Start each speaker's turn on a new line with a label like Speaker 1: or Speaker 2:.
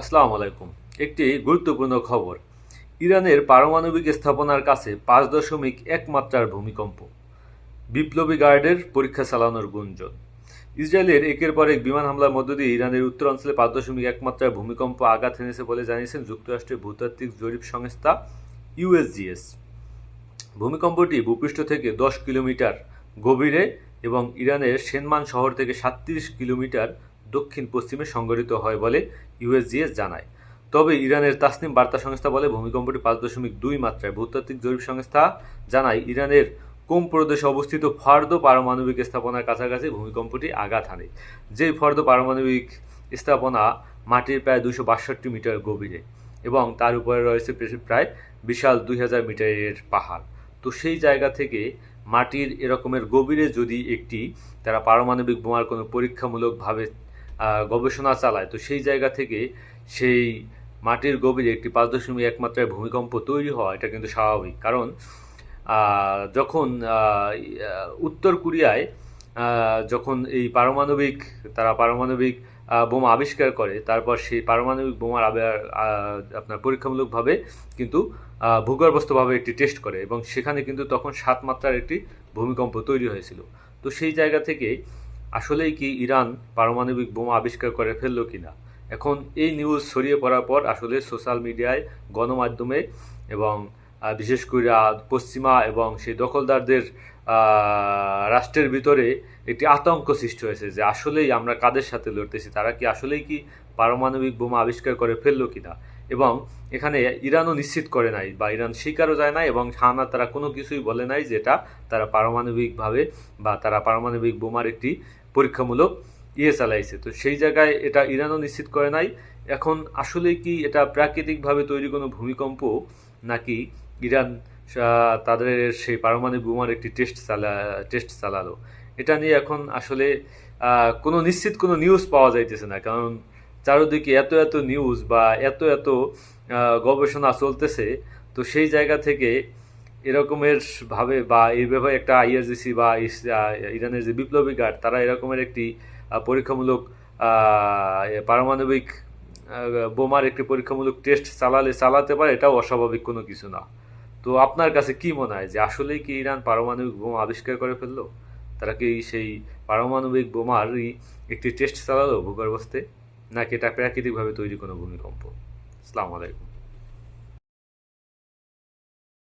Speaker 1: আসসালামু আলাইকুম। একটি গুরুত্বপূর্ণ খবর। ইরানের পারমাণবিক স্থাপনার কাছে পাঁচ দশমিক এক মাত্রার ভূমিকম্প। বিপ্লবী গার্ডের পরীক্ষা চালানোর গুঞ্জন। ইসরায়েলের একের পর এক বিমান হামলার মধ্য দিয়ে ইরানের উত্তর অঞ্চলে পাঁচ দশমিক এক মাত্রার ভূমিকম্প আঘাত এনেছে বলে জানিয়েছেন যুক্তরাষ্ট্রের ভূতাত্ত্বিক জরিপ সংস্থা ইউএসজিএস ভূমিকম্পটি ভূপৃষ্ঠ থেকে দশ কিলোমিটার গভীরে এবং ইরানের সেনমান শহর থেকে সাতত্রিশ কিলোমিটার দক্ষিণ পশ্চিমে সংঘটিত হয় বলে ইউএসজিএস জানায়। তবে ইরানের তাসনিম বার্তা সংস্থা বলে ভূমিকম্পটি পাঁচ দশমিক দুই মাত্রায় ভূতাত্ত্বিক জরিপ সংস্থা জানায়, ইরানের কোম প্রদেশে অবস্থিত ফর্দ পারমাণবিক স্থাপনার কাছাকাছি ভূমিকম্পটি আঘাত হানে। যেই ফর্দ পারমাণবিক স্থাপনা মাটির প্রায় দুশো বাষট্টি মিটার গভীরে এবং তার উপরে রয়েছে প্রায় বিশাল দুই হাজার মিটারের পাহাড়। তো সেই জায়গা থেকে মাটির এরকমের গভীরে যদি একটি তারা পারমাণবিক বোমার কোনো পরীক্ষামূলকভাবে গবেষণা চালায়। তো সেই জায়গা থেকে সেই মাটির গভীরে একটি পাঁচ দশমিক এক মাত্রায় ভূমিকম্প তৈরি হওয়া, এটা কিন্তু স্বাভাবিক। কারণ যখন উত্তর কোরিয়ায় যখন এই পারমাণবিক, তারা পারমাণবিক বোমা আবিষ্কার করে, তারপর সেই পারমাণবিক বোমার আপনার পরীক্ষামূলকভাবে কিন্তু ভূগর্ভস্থভাবে একটি টেস্ট করে এবং সেখানে কিন্তু তখন সাত মাত্রার একটি ভূমিকম্প তৈরি হয়েছিল। তো সেই জায়গা থেকে আসলেই কি ইরান পারমাণবিক বোমা আবিষ্কার করে ফেলল কিনা? এখন এই নিউজ ছড়িয়ে পড়ার পর আসলে সোশ্যাল মিডিয়ায় গণমাধ্যমে এবং বিশেষ করে পশ্চিমা এবং সেই দখলদারদের রাষ্ট্রের ভিতরে একটি আতঙ্ক সৃষ্টি হয়েছে যে আসলেই আমরা কাদের সাথে লড়তেছি? তারা কি আসলেই কি পারমাণবিক বোমা আবিষ্কার করে ফেলল কিনা? এবং এখানে ইরানও নিশ্চিত করে নাই বা ইরান স্বীকারও যায় না এবং হানা তারা কোনো কিছুই বলে নাই যেটা তারা পারমাণবিকভাবে বা তারা পারমাণবিক বোমার একটি পরীক্ষামূলক ইয়ে চালাইছে। তো সেই জায়গায় এটা ইরানও নিশ্চিত করে নাই। এখন আসলে কি এটা প্রাকৃতিকভাবে তৈরি কোনো ভূমিকম্প নাকি ইরান তাদের সেই পারমাণবিক বোমার একটি টেস্ট চালা, টেস্ট চালালো? এটা নিয়ে এখন আসলে কোনো নিশ্চিত কোনো নিউজ পাওয়া যাইতেছে না। কারণ চারিদিকে এত এত নিউজ বা এত এত গবেষণা চলতেছে, তো সেই জায়গা থেকে এরকমের ভাবে বা এই ব্যাপারে একটা আইআরজিসি বা ইরানের যে বিপ্লবী গার্ড তারা এরকমের একটি পরীক্ষামূলক পারমাণবিক বোমার একটি পরীক্ষামূলক টেস্ট চালালে, চালাতে পারে, এটাও অস্বাভাবিক কোনো কিছু না। তো আপনার কাছে কি মনে হয় যে আসলেই কি ইরান পারমাণবিক বোমা আবিষ্কার করে ফেলল? তারা কি সেই পারমাণবিক বোমারই একটি টেস্ট চালালো ভূগর্ভস্থে? নাকি এটা প্রাকৃতিকভাবে তৈরি কোনো ভূমিকম্প? আসসালামু আলাইকুম।